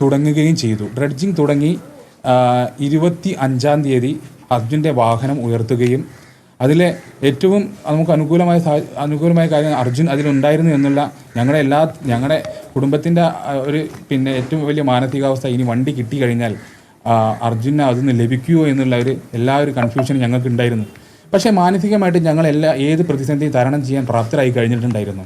തുടങ്ങുകയും ചെയ്തു. ഡ്രഡ്ജിങ് തുടങ്ങി ഇരുപത്തി അഞ്ചാം തീയതി അർജുന്റെ വാഹനം ഉയർത്തുകയും അതിലെ ഏറ്റവും നമുക്ക് അനുകൂലമായ അനുകൂലമായ കാര്യം അർജുൻ അതിലുണ്ടായിരുന്നു എന്നുള്ള ഞങ്ങളുടെ എല്ലാ ഞങ്ങളുടെ കുടുംബത്തിന്റെ ഒരു പിന്നെ ഏറ്റവും വലിയ മാനസികാവസ്ഥ ഇനി വണ്ടി കിട്ടിക്കഴിഞ്ഞാൽ അർജുന അതിൽ നിന്ന് ലഭിക്കുമോ എന്നുള്ള ഒരു എല്ലാ ഒരു കൺഫ്യൂഷനും ഞങ്ങൾക്ക് ഉണ്ടായിരുന്നു പക്ഷേ മാനസികമായിട്ട് ഞങ്ങൾ ഏത് പ്രതിസന്ധിയും തരണം ചെയ്യാൻ പ്രാപ്തരായി കഴിഞ്ഞിട്ടുണ്ടായിരുന്നു.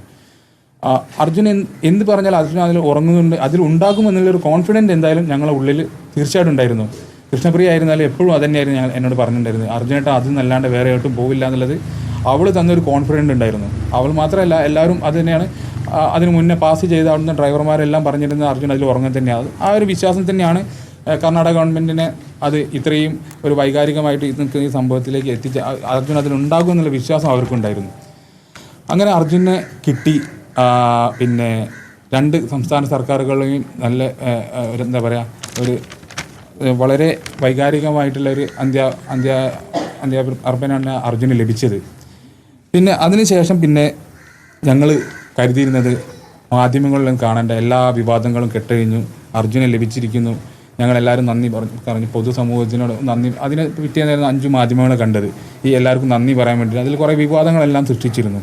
അർജുൻ എന്ത് പറഞ്ഞാൽ അർജുൻ അതിൽ ഉറങ്ങുന്നുണ്ട്. അതിൽ ഉണ്ടാകും ഉണ്ടാകുമെന്നുള്ളൊരു കോൺഫിഡന്റ് എന്തായാലും ഞങ്ങളുടെ ഉള്ളിൽ തീർച്ചയായിട്ടും ഉണ്ടായിരുന്നു. കൃഷ്ണപ്രിയ ആയിരുന്നാലും എപ്പോഴും അത് തന്നെയായിരുന്നു ഞങ്ങൾ എന്നോട് പറഞ്ഞിട്ടുണ്ടായിരുന്നത്. അർജുനേട്ട അതും നല്ലാണ്ട് വേറെ ആയിട്ടും പോവില്ല എന്നുള്ളത് അവൾ തന്നൊരു കോൺഫിഡന്റ് ഉണ്ടായിരുന്നു. അവൾ മാത്രമല്ല എല്ലാവരും അത് തന്നെയാണ്. അതിന് മുന്നേ പാസ് ചെയ്ത അവിടുന്ന് ഡ്രൈവർമാരെല്ലാം പറഞ്ഞിരുന്നത് അർജുൻ അതിൽ ഉറങ്ങാൻ തന്നെയാണ്. ആ ഒരു വിശ്വാസം തന്നെയാണ് കർണാടക ഗവൺമെന്റിനെ അത് ഇത്രയും ഒരു വൈകാരികമായിട്ട് നിൽക്കുന്ന ഈ സംഭവത്തിലേക്ക് എത്തിച്ച അർജുൻ അതിലുണ്ടാകും എന്നുള്ള വിശ്വാസം അവർക്കുണ്ടായിരുന്നു. അങ്ങനെ അർജുനെ കിട്ടി. പിന്നെ രണ്ട് സംസ്ഥാന സർക്കാരുകളെയും നല്ല എന്താ പറയുക ഒരു വളരെ വൈകാരികമായിട്ടുള്ള ഒരു അന്ത്യ അന്ത്യ അന്ത്യ അർപ്പനാണ് അർജുന് ലഭിച്ചത്. പിന്നെ അതിനുശേഷം പിന്നെ ഞങ്ങൾ കരുതിയിരുന്നത് മാധ്യമങ്ങളിലും കാണേണ്ട എല്ലാ വിവാദങ്ങളും കെട്ടഴിഞ്ഞു അർജുനെ ലഭിച്ചിരിക്കുന്നു ഞങ്ങളെല്ലാവരും നന്ദി പറഞ്ഞു പറഞ്ഞു പൊതുസമൂഹത്തിനോട് നന്ദി അതിനെ പിറ്റേന്നായിരുന്നു അഞ്ച് മാധ്യമങ്ങളെ കണ്ടത്. ഈ എല്ലാവർക്കും നന്ദി പറയാൻ വേണ്ടി അതിൽ കുറേ വിവാദങ്ങളെല്ലാം സൃഷ്ടിച്ചിരുന്നു.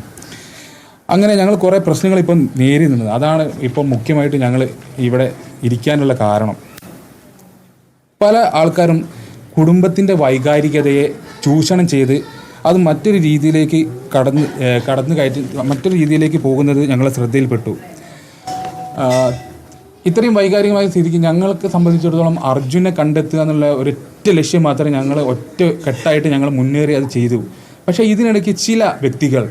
അങ്ങനെ ഞങ്ങൾ കുറേ പ്രശ്നങ്ങൾ ഇപ്പം നേരിടുന്നത് അതാണ് ഇപ്പം മുഖ്യമായിട്ട് ഞങ്ങൾ ഇവിടെ ഇരിക്കാനുള്ള കാരണം. പല ആൾക്കാരും കുടുംബത്തിന്റെ വൈകാരികതയെ ചൂഷണം ചെയ്ത് അത് മറ്റൊരു രീതിയിലേക്ക് കടന്ന് കടന്നു കയറ്റി മറ്റൊരു രീതിയിലേക്ക് പോകുന്നത് ഞങ്ങളെ ശ്രദ്ധയിൽപ്പെട്ടു. ഇത്രയും വൈകാരികമായ സ്ഥിതിക്ക് ഞങ്ങൾക്ക് സംബന്ധിച്ചിടത്തോളം അർജുനെ കണ്ടെത്തുക എന്നുള്ള ഒരൊറ്റ ലക്ഷ്യം മാത്രമേ ഞങ്ങൾ ഒറ്റ കെട്ടായിട്ട് ഞങ്ങൾ മുന്നേറി അത് ചെയ്തു. പക്ഷേ ഇതിനിടയ്ക്ക് ചില വ്യക്തികൾ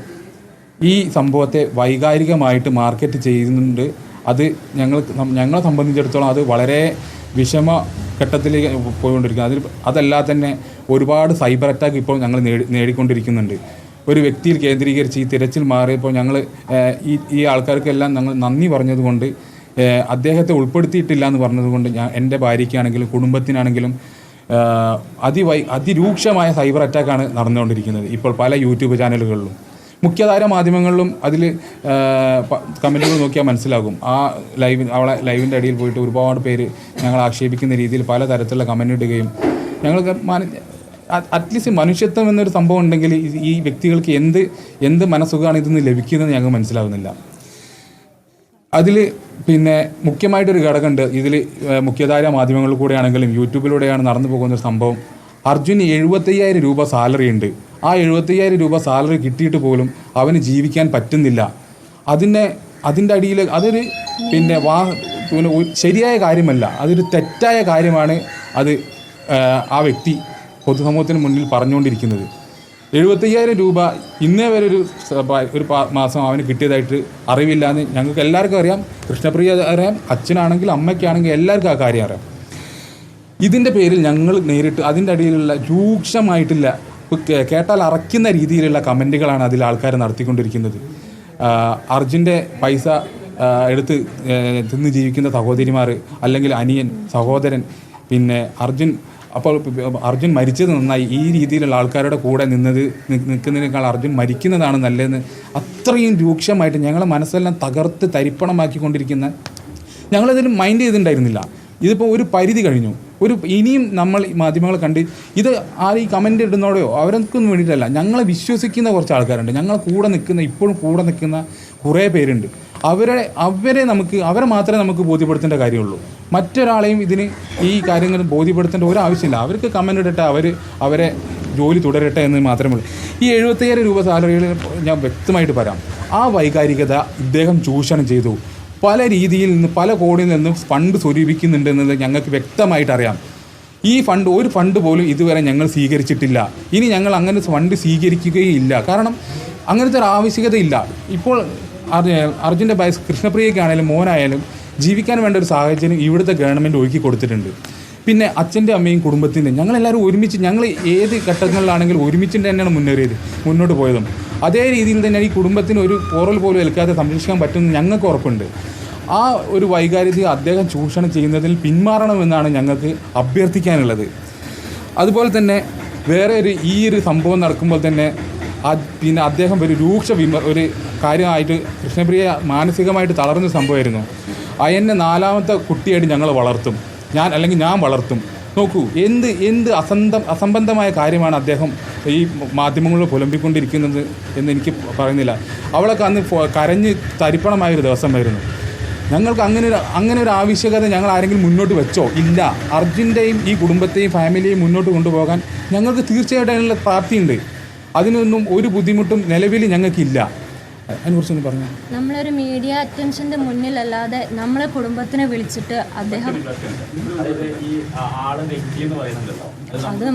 ഈ സംഭവത്തെ വൈകാരികമായിട്ട് മാർക്കറ്റ് ചെയ്യുന്നുണ്ട്. അത് ഞങ്ങൾ ഞങ്ങളെ സംബന്ധിച്ചിടത്തോളം അത് വളരെ വിഷമ ഘട്ടത്തിലേക്ക് പോയിക്കൊണ്ടിരിക്കുന്നത് അതിൽ അതല്ലാതെ തന്നെ ഒരുപാട് സൈബർ അറ്റാക്ക് ഇപ്പോൾ ഞങ്ങൾ നേടി നേടിക്കൊണ്ടിരിക്കുന്നുണ്ട്. ഒരു വ്യക്തിയിൽ കേന്ദ്രീകരിച്ച് ഈ തിരച്ചിൽ മാറിയപ്പോൾ ഞങ്ങൾ ഈ ഈ ആൾക്കാർക്കെല്ലാം ഞങ്ങൾ നന്ദി പറഞ്ഞതുകൊണ്ട് അദ്ദേഹത്തെ ഉൾപ്പെടുത്തിയിട്ടില്ല എന്ന് പറഞ്ഞതുകൊണ്ട് ഞാൻ എന്റെ ഭാര്യയ്ക്കാണെങ്കിലും കുടുംബത്തിനാണെങ്കിലും അതിവൈ അതിരൂക്ഷമായ സൈബർ അറ്റാക്കാണ് നടന്നുകൊണ്ടിരിക്കുന്നത്. ഇപ്പോൾ പല യൂട്യൂബ് ചാനലുകളിലും മുഖ്യധാര മാധ്യമങ്ങളിലും അതിൽ കമന്റുകൾ നോക്കിയാൽ മനസ്സിലാകും. ആ ലൈവ് അവളെ ലൈവിന്റെ അടിയിൽ പോയിട്ട് ഒരുപാട് പേര് ഞങ്ങൾ ആക്ഷേപിക്കുന്ന രീതിയിൽ പല തരത്തിലുള്ള കമന്റ് ഇടുകയും ഞങ്ങൾക്ക് അറ്റ്ലീസ്റ്റ് മനുഷ്യത്വം എന്നൊരു സംഭവം ഉണ്ടെങ്കിൽ ഈ- വ്യക്തികൾക്ക് എന്ത് എന്ത് മനസ്സുഖമാണ് ഇതിൽ നിന്ന് ലഭിക്കുന്നത് ഞങ്ങൾക്ക് മനസ്സിലാവുന്നില്ല. അതിൽ പിന്നെ മുഖ്യമായിട്ടൊരു ഘടകമുണ്ട്. ഇതിൽ മുഖ്യധാര മാധ്യമങ്ങളിൽ കൂടെയാണെങ്കിലും യൂട്യൂബിലൂടെയാണ് നടന്നു പോകുന്ന ഒരു സംഭവം. അർജുന് എഴുപത്തയ്യായിരം രൂപ സാലറി ഉണ്ട് ആ എഴുപത്തയ്യായിരം രൂപ സാലറി കിട്ടിയിട്ട് പോലും അവന് ജീവിക്കാൻ പറ്റുന്നില്ല. അതിനെ അതിന്റെ അടിയിൽ അതൊരു പിന്നെ വാ പിന്നെ ശരിയായ കാര്യമല്ല. അതൊരു തെറ്റായ കാര്യമാണ് അത് ആ, വ്യക്തി പൊതുസമൂഹത്തിന് മുന്നിൽ പറഞ്ഞുകൊണ്ടിരിക്കുന്നത്. എഴുപത്തയ്യായിരം രൂപ ഇന്നേ വരെ ഒരു ഒരു മാസം അവന് കിട്ടിയതായിട്ട് അറിവില്ല എന്ന് ഞങ്ങൾക്ക് എല്ലാവർക്കും അറിയാം. കൃഷ്ണപ്രിയ അറിയാം അച്ഛനാണെങ്കിൽ അമ്മയ്ക്കാണെങ്കിലും എല്ലാവർക്കും ആ കാര്യം അറിയാം. ഇതിന്റെ പേരിൽ ഞങ്ങൾ നേരിട്ട് അതിന്റെ അടിയിലുള്ള കേ- കേട്ടാൽ അറയ്ക്കുന്ന രീതിയിലുള്ള കമന്റുകളാണ് അതിൽ ആൾക്കാർ നടത്തിക്കൊണ്ടിരിക്കുന്നത്. അർജുന്റെ പൈസ എടുത്ത് തിന്ന് ജീവിക്കുന്ന സഹോദരിമാർ അല്ലെങ്കിൽ അനിയൻ സഹോദരൻ പിന്നെ അർജുൻ അപ്പോൾ അർജുൻ മരിച്ചത് നന്നായി. ഈ രീതിയിലുള്ള ആൾക്കാരുടെ കൂടെ നിന്നത് നിൽക്കുന്നതിനേക്കാൾ അർജുൻ മരിക്കുന്നതാണ് നല്ലതെന്ന് അത്രയും രൂക്ഷമായിട്ട് ഞങ്ങളെ മനസ്സെല്ലാം തകർത്ത് തരിപ്പണമാക്കിക്കൊണ്ടിരിക്കുന്ന ഞങ്ങളതിൽ മൈൻഡ് ചെയ്തിട്ടുണ്ടായിരുന്നില്ല. ഇതിപ്പോൾ ഒരു പരിധി കഴിഞ്ഞു. ഒരു ഇനിയും നമ്മൾ മാധ്യമങ്ങളെ കണ്ട് ഇത് ആരും ഈ കമന്റ് ഇടുന്നതോടെയോ അവർക്കൊന്നും വേണ്ടിയിട്ടല്ല. ഞങ്ങളെ വിശ്വസിക്കുന്ന കുറച്ച് ആൾക്കാരുണ്ട്. ഞങ്ങളെ കൂടെ നിൽക്കുന്ന ഇപ്പോഴും കൂടെ നിൽക്കുന്ന കുറേ പേരുണ്ട്. അവരെ അവരെ നമുക്ക് അവരെ മാത്രമേ നമുക്ക് ബോധ്യപ്പെടുത്തേണ്ട കാര്യമുള്ളൂ. മറ്റൊരാളെയും ഇതിന് ഈ കാര്യങ്ങൾ ബോധ്യപ്പെടുത്തേണ്ട ഒരു ആവശ്യമില്ല അവർക്ക് കമന്റ് ഇടട്ടെ അവർ അവരെ ജോലി തുടരട്ടെ എന്ന് മാത്രമേ ഉള്ളൂ. ഈ എഴുപത്തയ്യായിരം രൂപ സാലറികൾ ഞാൻ വ്യക്തമായിട്ട് പറയാം. ആ വൈകാരികത ഇദ്ദേഹം ചൂഷണം ചെയ്തു. പല രീതിയിൽ നിന്ന് പല കോടിയിൽ നിന്നും ഫണ്ട് സ്വരൂപിക്കുന്നുണ്ട് എന്നത് ഞങ്ങൾക്ക് വ്യക്തമായിട്ട് അറിയാം ഈ ഫണ്ട് ഒരു ഫണ്ട് പോലും ഇതുവരെ ഞങ്ങൾ സ്വീകരിച്ചിട്ടില്ല. ഇനി ഞങ്ങൾ അങ്ങനെ ഫണ്ട് സ്വീകരിക്കുകയില്ല. കാരണം അങ്ങനത്തെ ഒരു ആവശ്യകതയില്ല. ഇപ്പോൾ അർജ- അർജുന്റെ ബൈസ് കൃഷ്ണപ്രിയക്കാണേലും മോനായാലും ജീവിക്കാൻ വേണ്ട ഒരു സാഹചര്യം ഇവിടുത്തെ ഗവൺമെന്റ് ഒരുക്കി കൊടുത്തിട്ടുണ്ട്. പിന്നെ അച്ഛന്റെ അമ്മയും കുടുംബത്തിന്റെ ഞങ്ങളെല്ലാവരും ഒരുമിച്ച് ഞങ്ങൾ ഏത് ഘട്ടങ്ങളിലാണെങ്കിലും ഒരുമിച്ച് തന്നെയാണ് മുന്നേറിയത് മുന്നോട്ട് പോയതും. അതേ രീതിയിൽ തന്നെ ഈ കുടുംബത്തിന് ഒരു പോറൽ പോലും ഏൽക്കാതെ സംരക്ഷിക്കാൻ പറ്റുമെന്ന് ഞങ്ങൾക്ക് ഉറപ്പുണ്ട്. ആ ഒരു വൈകാരിക അദ്ദേഹം ചൂഷണം ചെയ്യുന്നതിൽ പിന്മാറണമെന്നാണ് ഞങ്ങൾക്ക് അഭ്യർത്ഥിക്കാനുള്ളത്. അതുപോലെ തന്നെ വേറെ ഒരു ഈ ഒരു സംഭവം നടക്കുമ്പോൾ തന്നെ പിന്നെ അദ്ദേഹം ഒരു രൂക്ഷ വിമ ഒരു കാര്യമായിട്ട് കൃഷ്ണപ്രിയ മാനസികമായിട്ട് തളർന്ന സംഭവമായിരുന്നു. അയന്നെ നാലാമത്തെ കുട്ടിയായിട്ട് ഞങ്ങൾ വളർത്തും. ഞാൻ അല്ലെങ്കിൽ ഞാൻ വളർത്തും. നോക്കൂ എന്ത് എന്ത് അസന്ധം അസംബന്ധമായ കാര്യമാണ് അദ്ദേഹം ഈ മാധ്യമങ്ങളിൽ പുലമ്പിക്കൊണ്ടിരിക്കുന്നത് എന്ന് എനിക്ക് പറയുന്നില്ല. അവളൊക്കെ അന്ന് കരഞ്ഞ് തരിപ്പണമായൊരു ദിവസമായിരുന്നു. ഞങ്ങൾക്ക് അങ്ങനെ ഒരു അങ്ങനെ ഒരു ആവശ്യകത ഞങ്ങൾ ആരെങ്കിലും മുന്നോട്ട് വെച്ചോ? ഇല്ല. അർജുന്റെയും ഈ കുടുംബത്തെയും ഫാമിലിയെയും മുന്നോട്ട് കൊണ്ടുപോകാൻ ഞങ്ങൾക്ക് തീർച്ചയായിട്ടും അതിനുള്ള പ്രാപ്തിയുണ്ട്. അതിനൊന്നും ഒരു ബുദ്ധിമുട്ടും നിലവിൽ ഞങ്ങൾക്കില്ല. പറഞ്ഞു. നമ്മളൊരു മീഡിയ അറ്റൻഷന്റെ മുന്നിലല്ലാതെ നമ്മളെ കുടുംബത്തിനെ വിളിച്ചിട്ട് അദ്ദേഹം അതായത് ഈ ആ- വ്യക്തി എന്ന് പറയുന്നുണ്ടല്ലോ. അത്